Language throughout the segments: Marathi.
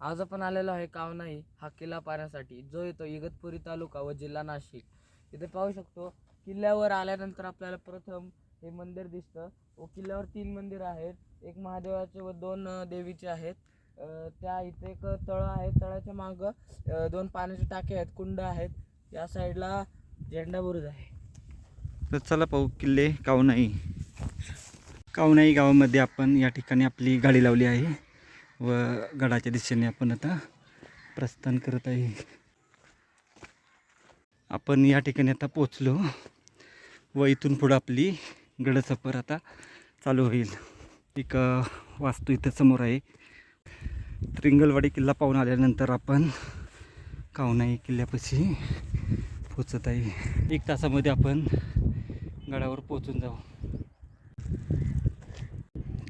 आज आपण आलेलो आहे कावनाई हा किल्ला पाहण्यासाठी. जो येतो इगतपुरी तालुका व जिल्हा नाशिक. इथे पाहू शकतो किल्ल्यावर आल्यानंतर आपल्याला प्रथम हे मंदिर दिसतं. व किल्ल्यावर तीन मंदिर आहेत. एक महादेवाचे व दोन देवीचे आहेत. त्या इथे एक तळं आहे. तळाच्या मागं दोन पाण्याचे टाके आहेत. कुंड आहेत. या साईडला झेंडा बुरुज आहे. तर चला पाहू किल्ले कावनाई. कावनाई गावामध्ये आपण या ठिकाणी आपली गाडी लावली आहे. व गडाच्या दिशेने आपण आता प्रस्थान करत आहे. आपण या ठिकाणी आता पोचलो व इथून पुढं आपली गडसफर आता चालू होईल. एक वास्तू इथं समोर आहे. त्रिंगलवाडी किल्ला पाहून आल्यानंतर आपण कावनाई किल्ल्यापाशी पोचत आहे. एक तासामध्ये आपण गडावर पोचून जाऊ.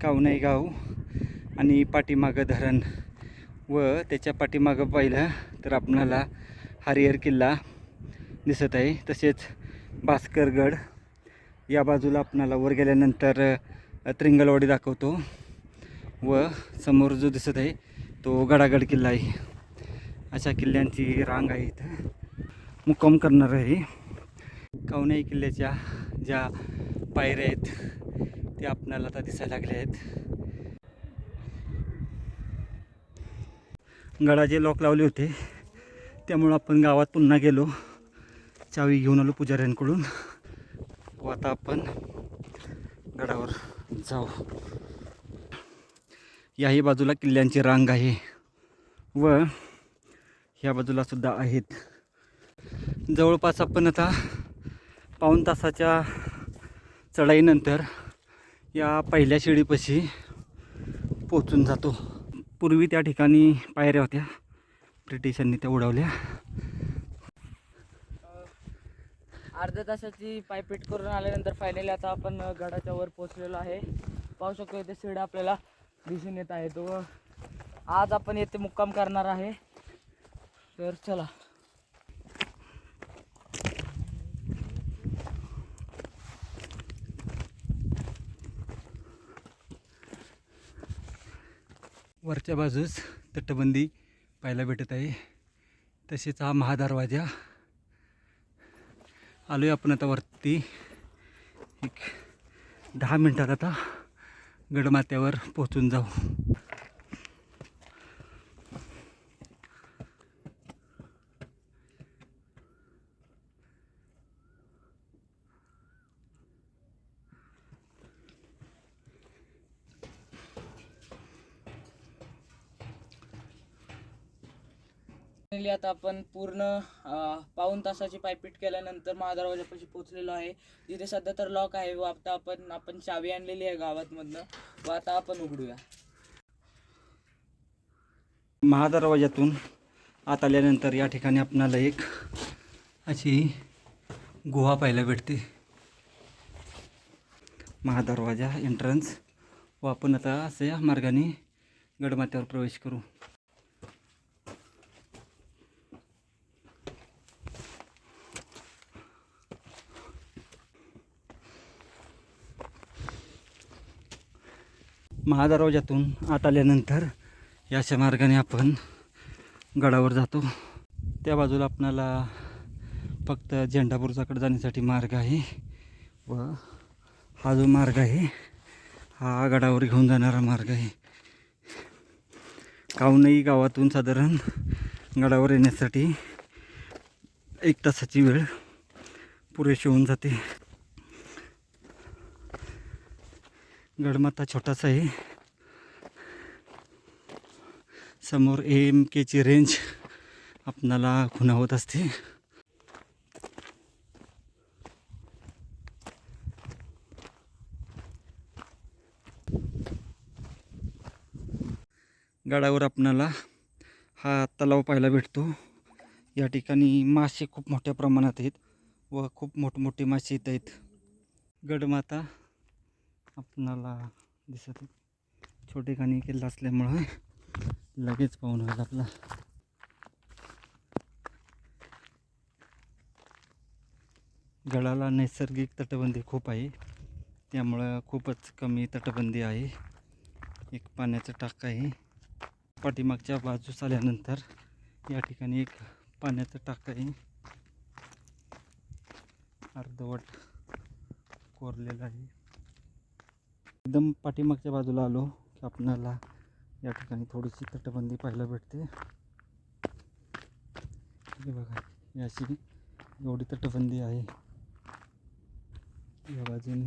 कावनाई गाव आणि पाठीमागं धरण व त्याच्या पाठीमागं पाहिलं तर आपणाला हरिहर किल्ला दिसत आहे. तसेच भास्करगड या बाजूला आपणाला वर गेल्यानंतर त्रिंगलवाडी दाखवतो व समोर जो दिसत आहे तो गडागड किल्ला आहे. अशा किल्ल्यांची रांग आहे इथं. मुक्काम करणार आहे. कावनाई किल्ल्याच्या ज्या पायऱ्या आहेत त्या आपणाला आता दिसायला लागल्या आहेत. गडाचे लॉक लावले होते. त्यामुळं आपण गावात पुन्हा गेलो. चावी घेऊन आलो पुजाऱ्यांकडून. व आता आपण गडावर जाऊ. याही बाजूला किल्ल्यांची रांग आहे. व ह्या बाजूला सुद्धा आहेत. जवळपास आपण आता पाऊण तासाच्या चढाईनंतर या पहिल्या शिडीपाशी पोचून जातो. पूर्वी त्या ठिकाणी पायऱ्या होत्या. ब्रिटिशांनी त्या उडवल्या. अर्ध्या तासाची पायपीट करून आल्यानंतर फायनली आता आपण गडाच्या वर पोहोचलेलो आहे. पाहू शकतो इथे शिड आपल्याला दिसून येत आहे. तो आज आपण येथे मुक्काम करणार आहे. तर चला. वरच्या बाजूस तटबंदी पाहायला भेटत आहे. तसेच हा महादरवाजा. आलो आहे आपण आता वरती. एक दहा मिनटात आता गडमाथ्यावर पोचून जाऊ. फायनली आता आपण पूर्ण पाऊण तासाची पायपीट केल्यानंतर महादरवाजापाशी पोहोचलेलो आहे. जिथे सध्या तर लॉक आहे व आता आपण आपण चावी आणलेली आहे गावातमधनं. व आता आपण उघडूया. महादरवाजातून आत आल्यानंतर या ठिकाणी आपणाला एक अशी गुहा पाहायला भेटते. महादरवाजा एंट्रन्स व आपण आता असं या मार्गाने गडमाथ्यावर प्रवेश करू. महादरवाज्यातून आत आल्यानंतर या अशा मार्गाने आपण गडावर जातो. त्या बाजूला आपणाला फक्त झेंडापूरचाकडे जाण्यासाठी मार्ग आहे व हा जो मार्ग आहे हा गडावर घेऊन जाणारा मार्ग आहे. कावनई गावातून साधारण गडावर येण्यासाठी एक तासाची वेळ पुरेशी होऊन जाते. गडमाथा छोटासा आहे. समोर एम केची रेंज आपणाला खुणावत असते. गडावर आपणाला हा तलाव पाहायला भेटतो. या ठिकाणी मासे खूप मोठ्या प्रमाणात आहेत व खूप मोठमोठे मासे येत आहेत. गडमाता आपणाला दिसत छोटे खाणी किल्ला असल्यामुळं लगेच पाहून होईल आपला. गडाला नैसर्गिक तटबंदी खूप आहे. त्यामुळं खूपच कमी तटबंदी आहे. एक पाण्याचं टाक आहे. पाठीमागच्या बाजूस आल्यानंतर या ठिकाणी एक पाण्याचं टाक आहे. अर्धवट कोरलेलं आहे. एकदम पाठीमागच्या बाजूला आलो की आपणाला या ठिकाणी थोडीशी तटबंदी पाहायला भेटते. हे बघा याची एवढी तटबंदी आहे. या बाजूने.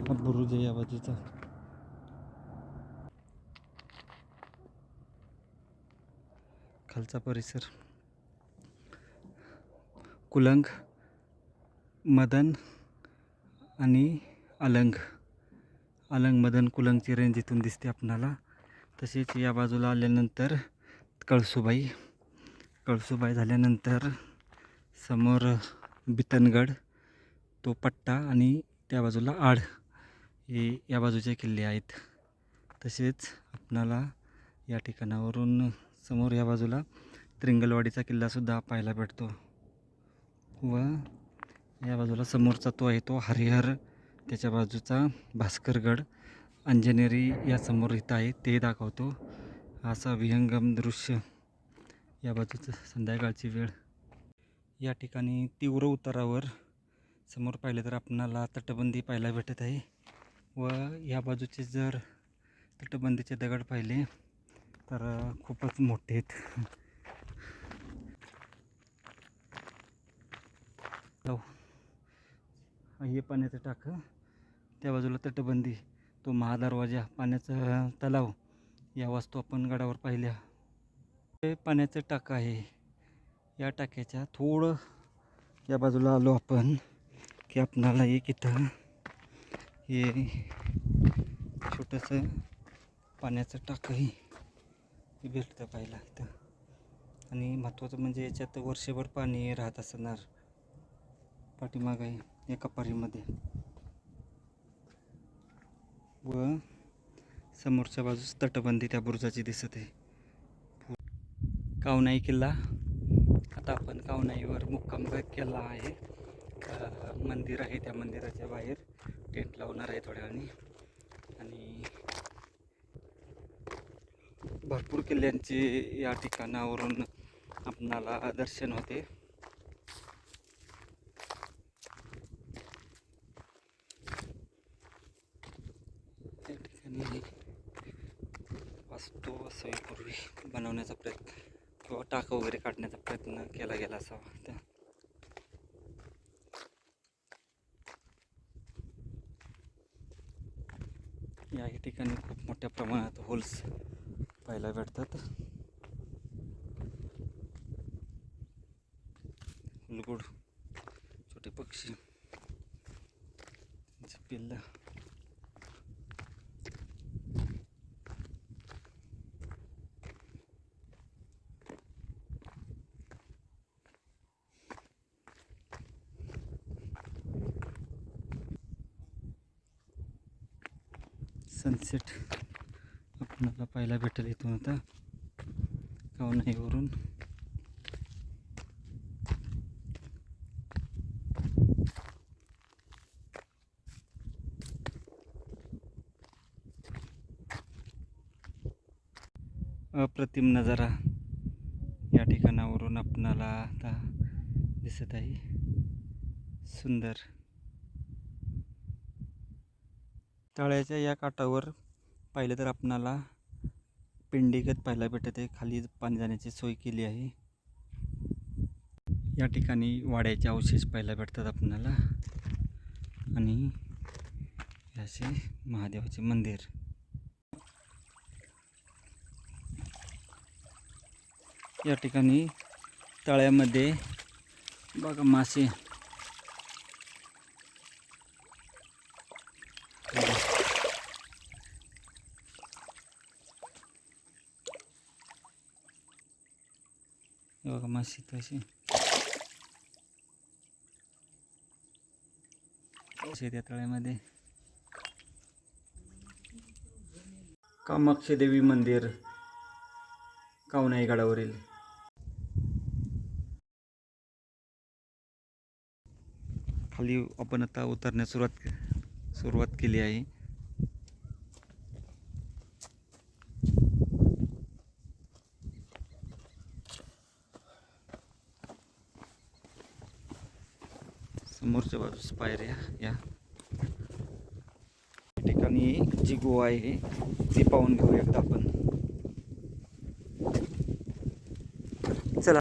हा बुरुज आहे या बाजूचा. खालचा परिसर. कुलंग मदन आणि अलंग. अलंग मदन कुलंगची रेंज इथून दिसते आपणाला. तसेच या बाजूला आल्यानंतर कळसुबाई. कळसुबाई झाल्यानंतर समोर बितनगड तो पट्टा आणि त्या बाजूला आड हे या बाजूचे किल्ले आहेत. तसेच आपणाला या ठिकाणावरून समोर या बाजूला त्रिंगलवाडीचा किल्लासुद्धा पाहायला भेटतो. व या बाजूला समोरचा तो आहे तो हरिहर त्याच्या बाजूचा भास्करगड. अंजनेरी या समोर इथं आहे ते दाखवतो. असा विहंगम दृश्य या बाजूचं संध्याकाळची वेळ. या ठिकाणी तीव्र उतारावर समोर पाहिलं तर आपणाला तटबंदी पाहायला भेटत आहे. व या बाजूचे जर तटबंदीचे दगड पाहिले तर खूपच मोठे आहेत. जाऊ. हे पाण्याचं टाकं. त्या बाजूला तटबंदी. तो महादरवाजा पाण्याचा तलाव. या वास्तू आपण गडावर पाहिल्या. हे पाण्याचं टाकं आहे. या टाक्याच्या थोडं या बाजूला आलो आपण की आपणाला एक इथं हे छोटंसं पाण्याचं टाकंही भेटतं पाहिला इथं. आणि महत्त्वाचं म्हणजे याच्यात वर्षभर पाणी राहत असणार. पाठीमाग आहे एका कपारीमध्ये व समोरच्या बाजूस तटबंदी त्या बुरुजाची दिसत आहे. कावनाई किल्ला. आता आपण कावनाईवर मुक्काम केला आहे. मंदिर आहे त्या मंदिराच्या बाहेर टेंट लावणार आहे थोड्या वेळाने. आणि भरपूर किल्ल्यांचे या ठिकाणावरून आपणाला दर्शन होते. मी वास्तू सोयीपूर्वी बनवण्याचा प्रयत्न किंवा टाक वगैरे काढण्याचा प्रयत्न केला गेला असावा. त्या या ठिकाणी खूप मोठ्या प्रमाणात होल्स पाहायला भेटतात. हुलगुड छोटे पक्षी त्यांची पिल्लं सनसेट. आपल्याला पाहायला भेटेल इथून आता. कावनाईवरून अप्रतिम नजारा या ठिकाणावरून आपणाला आता दिसत आहे. सुंदर. तळ्याच्या या काठावर पाहिलं तर आपणाला पिंडीगत पाहायला भेटत आहे खाली पाणी जाण्याची सोय केली आहे. या ठिकाणी वाड्याचे अवशेष पाहायला भेटतात आपणाला. आणि असे महादेवाचे मंदिर. या ठिकाणी तळ्यामध्ये बघा मासे हे बघा मासे तसे त्या तळ्यामध्ये कामाक्षी देवी मंदिर कावनाई गडावरील खाली आपण आता उतरण्यास सुरुवात सुरुवात केली आहे. समोरच्या बाजूस पायऱ्या या. या ठिकाणी जी गुहा आहे ती पाहून घेऊ एकदा आपण. चला.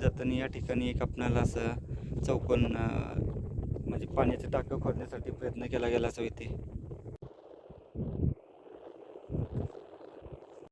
जाताना या ठिकाणी एक आपणाला असं चौकोन म्हणजे पाण्याचे टाकं खोदण्यासाठी प्रयत्न केला गेला असं इथे.